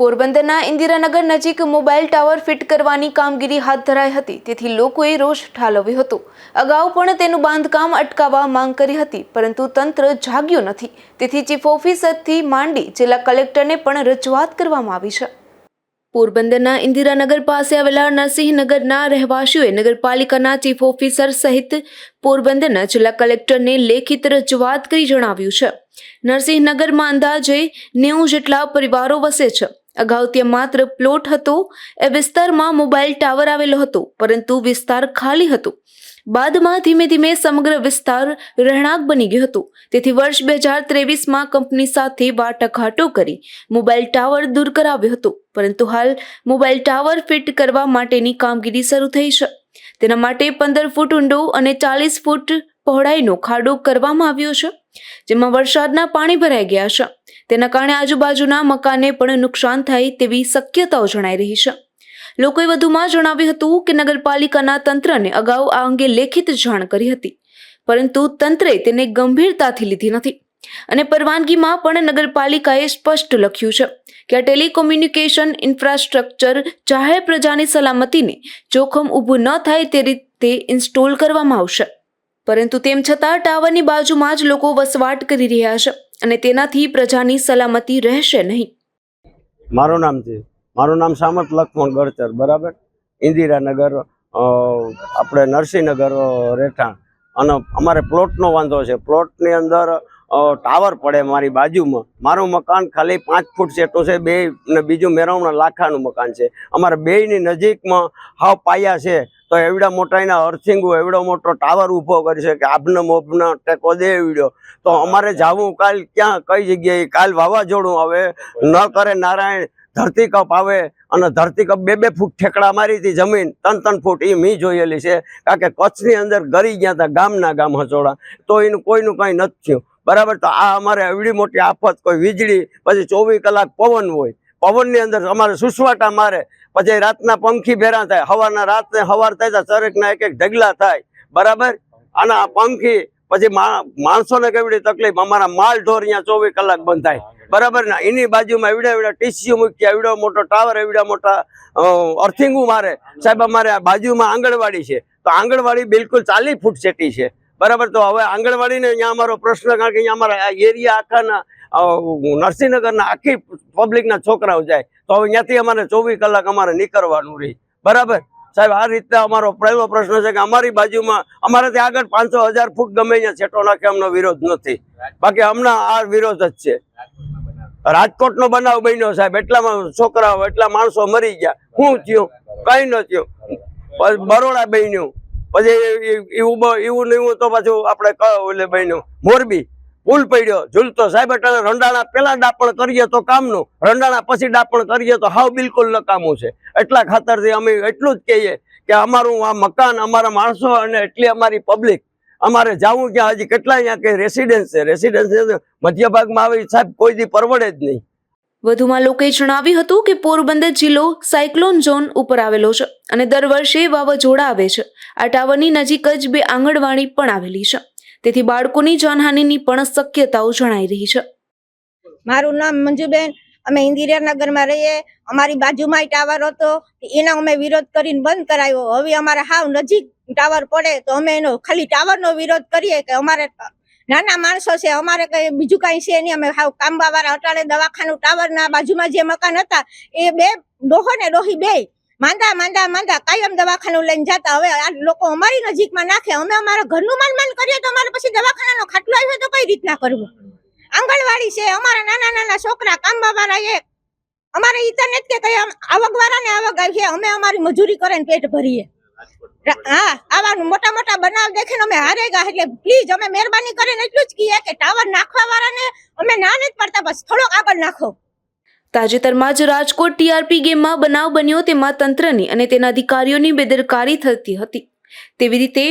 પોરબંદરના ઇન્દિરાનગર નજીક mobile tower fit કરવાની કામગીરી હાથ ધરાઈ હતી. તેથી લોકોએ રોષ ઠાલવ્યો હતો. અગાઉ પણ તેનું બાંધકામ અટકાવવા માંગ કરી હતી, પરંતુ તંત્ર જાગ્યું નથી. તેથી ચીફ ઓફિસરથી માંડી જિલ્લા કલેક્ટરને પણ રજૂઆત કરવામાં આવી છે. પોરબંદરના ઇન્દિરાનગર પાસે આવેલા નરસિંહનગરના રહેવાસીઓએ નગરપાલિકાના ચીફ ઓફિસર સહિત પોરબંદરના જિલ્લા કલેક્ટરને લેખિત રજૂઆત કરી જણાવ્યું છે. નરસિંહનગરમાં અંદાજે નેવું જેટલા પરિવારો વસે છે. અગાઉ ત્યાં માત્ર પ્લોટ હતો. એ વિસ્તારમાં મોબાઈલ ટાવર આવેલો હતો, પરંતુ વિસ્તાર ખાલી હતો. બાદમાં ધીમે ધીમે સમગ્ર વિસ્તાર રહેણાંક બની ગયો હતો. તેથી વર્ષ બે હજાર ત્રેવીસમાં કંપની સાથે વાટાઘાટો કરી મોબાઈલ ટાવર દૂર કરાવ્યો હતો. પરંતુ હાલ મોબાઈલ ટાવર ફિટ કરવા માટેની કામગીરી શરૂ થઈ છે. તેના માટે પંદર ફૂટ ઊંડો અને ચાલીસ ફૂટ પહોળાઈનો ખાડો કરવામાં આવ્યો છે. જેમાં વરસાદના પાણી ભરાઈ ગયા છે. તેના કારણે આજુબાજુના મકાને પણ નુકસાન થાય તેવી શક્યતાઓ જણાઈ રહી છે. લોકોએ વધુમાં જણાવ્યું હતું કે નગરપાલિકાના તંત્રને અગાઉ આ અંગે લેખિત જાણ કરી હતી, પરંતુ તંત્રે તેને ગંભીરતાથી લીધી નથી. અને પરવાનગીમાં પણ નગરપાલિકાએ સ્પષ્ટ લખ્યું છે કે આ ટેલિકોમ્યુનિકેશન ઇન્ફ્રાસ્ટ્રક્ચર જાહેર પ્રજાની સલામતીને જોખમ ઊભું ન થાય તે રીતે ઇન્સ્ટોલ કરવામાં આવશે. પરંતુ તેમ છતાં ટાવરની બાજુમાં જ લોકો વસવાટ કરી રહ્યા છે અને તેનાથી પ્રજાની સલામતી રહેશે નહીં. મારું નામ છે. મારું નામ સામત લક્ષ્મણ ગળચર, બરાબર? ઇન્દિરાનગર આપણે નરસિંહનગર રહેઠાણ. અને અમારે પ્લોટનો વાંધો છે. પ્લોટની અંદર ટાવર પડે મારી બાજુમાં. મારું મકાન ખાલી પાંચ ફૂટ જેટલું છે. બે ને બીજું મેરવણા લાખાનું મકાન છે. અમારા બેયની નજીકમાં હાવ પાયા છે. તો એવડા મોટા એના અર્થિંગો એવડો મોટો ટાવર ઊભો કરશે છે કે આબનો મોબનો ટેકો દે એવડ્યો તો અમારે જાવું કાલ ક્યાં કઈ જગ્યાએ? કાલ વાવાઝોડું આવે ન કરે નારાયણ ધરતીકપ આવે અને ધરતીકપ બે બે ફૂટ ઠેકડા મારી હતી જમીન ત્રણ ત્રણ ફૂટ એ મી જોયેલી છે. કારણ કે કચ્છની અંદર ગરી ગયા હતા ગામના ગામ હચોડા. તો એનું કોઈનું કંઈ નથી થયું. બરાબર? તો આ અમારે એવડી મોટી આફત કોઈ વીજળી પછી ચોવીસ કલાક પવન હોય. પવનની અંદર અમારે સુસવાટા મારે. પછી રાતના પંખી ભેરા થાય. સવારના રાતને હવાર થાય તો ચરેકના એક એક ઢગલા થાય. બરાબર? અને આ પંખી પછી માણસોને કેવડી તકલીફ? અમારા માલ ઢોર અહીંયા ચોવીસ કલાક બંધ થાય બરાબર ને? એની બાજુમાં એવડા એવડા ટીસ્યુ મૂક્યા, એવડો મોટો ટાવર, એવડા મોટા અર્થિંગું મારે. સાહેબ, અમારે બાજુમાં આંગણવાડી છે. તો આંગણવાડી બિલકુલ ચાલીસ ફૂટ સેટી છે. બરાબર? તો હવે આંગણવાડીને અહીંયા અમારો પ્રશ્ન, કારણ કે અહીંયા અમારા એરિયા આખાના નરસિંહનગરના આખી પબ્લિકના છોકરાઓ જાય. તો હવે ત્યાંથી અમારે ચોવીસ કલાક અમારે નીકળવાનું રહી. બરાબર? સાહેબ, આ રીતે અમારો પહેલો પ્રશ્ન છે કે અમારી બાજુમાં અમારાથી આગળ પાંચસો હજાર ફૂટ ગમે અહીંયા છેટો નાખે અમનો વિરોધ નથી. બાકી હમણાં આ વિરોધ જ છે. રાજકોટનો બનાવ બન્યો સાહેબ, એટલામાં છોકરાઓ, એટલા માણસો મરી ગયા. શું થયું? કઈ ન થયું. બરોડા બન્યું. પછી એવું એવું નહીં તો પાછું આપણે ઓલે બન્યું મોરબી. પુલ પડ્યો. ઝૂલતો સાહેબ એટલે રંડાણા પેલા ડાપણ કરીએ તો કામનું. રંડાણા પછી ડાપણ કરીએ તો હાવ બિલકુલ નકામું છે. એટલા ખાતરથી અમે એટલું જ કહીએ કે અમારું આ મકાન, અમારા માણસો અને એટલી અમારી પબ્લિક અમારે જાવું ક્યાં? હજી કેટલા અહીંયા કે રેસિડેન્સ છે? રેસિડેન્સ મધ્ય ભાગમાં આવે સાહેબ કોઈ દી પરવડે જ નહીં. વધુમાં લોકોએ જણાવ્યું હતું કે પોરબંદર જિલ્લો સાયક્લોન ઝોન ઉપર આવેલો છે અને દર વર્ષે વાવાઝોડા આવે છે. આ ટાવરની નજીક જ બે આંગણવાડી પણ આવેલી છે. તેથી બાળકોની જાનહાનિની પણ શક્યતાઓ જણાઈ રહી છે. મારું નામ મંજુબેન. અમે ઇન્દિરાનગરમાં રહીએ. અમારી બાજુમાં ટાવર હતો. એનો અમે વિરોધ કરીને બંધ કરાયો. હવે અમારે હાવ નજીક ટાવર પડે તો અમે એનો ખાલી ટાવરનો વિરોધ કરીએ કે અમારે નાના માણસો છે. અમારે કઈ બીજું કઈ છે નહીં. અમે હાવ કામબા વાળા અટાળે દવાખાનું ટાવરના બાજુમાં જે મકાન હતા એ બે ડોહો ને ડોહી બે. માંદા માંદા માંદા કાયમ દવાખાનું લઈને જતા. હવે આ લોકો અમારી નજીકમાં નાખે. અમે અમારા ઘરનું માન માન કરીએ તો અમારે પછી દવાખાનાનો ખાટલો આવ્યો તો કઈ રીતના કરવું? આંગણવાડી છે. અમારા નાના નાના છોકરા કામબા વાળા એ અમારે ઈ તો નથી કે કઈ આવક વાળા ને આવક આવી છે અમે અમારી મજૂરી કરીને પેટ ભરીએ. હા. આવા મોટા મોટા બનાવ દેખીને અમે હારે ગયા એટલે પ્લીઝ અમે મહેરબાની કરીને એટલું જ કહીએ કે ટાવર નાખવા વાળાને અમે ના નથી પડતા, બસ થોડોક આગળ નાખો. તાજેતરમાં જ રાજકોટ ટીઆરપી ગેમમાં બનાવ બન્યો તેમાં તંત્રની અને તેના અધિકારીઓની બેદરકારી થતી હતી. તેવી રીતે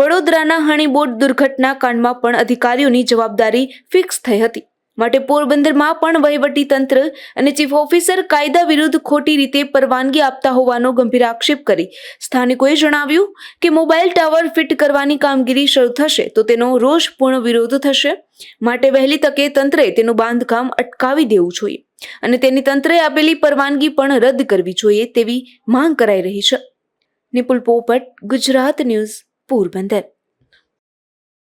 વડોદરાના હણીબોટ દુર્ઘટના કાંડમાં પણ અધિકારીઓની જવાબદારી ફિક્સ થઈ હતી. માટે પોરબંદરમાં પણ વહીવટી તંત્ર અને ચીફ ઓફિસર કાયદા વિરુદ્ધ ખોટી રીતે પરવાનગી આપતા હોવાનો ગંભીર આક્ષેપ કરી. સ્થાનિકોએ જણાવ્યું કે મોબાઈલ ટાવર ફિટ કરવાની કામગીરી શરૂ થશે તો તેનો રોષપૂર્ણ વિરોધ થશે. માટે વહેલી તકે તંત્રે તેનું બાંધકામ અટકાવી દેવું જોઈએ અને તેની તંત્રે આપેલી પરવાનગી પણ રદ કરવી જોઈએ તેવી માંગ કરાઈ રહી છે. નિપુલ પોપટ, ગુજરાત ન્યૂઝ, પોરબંદર.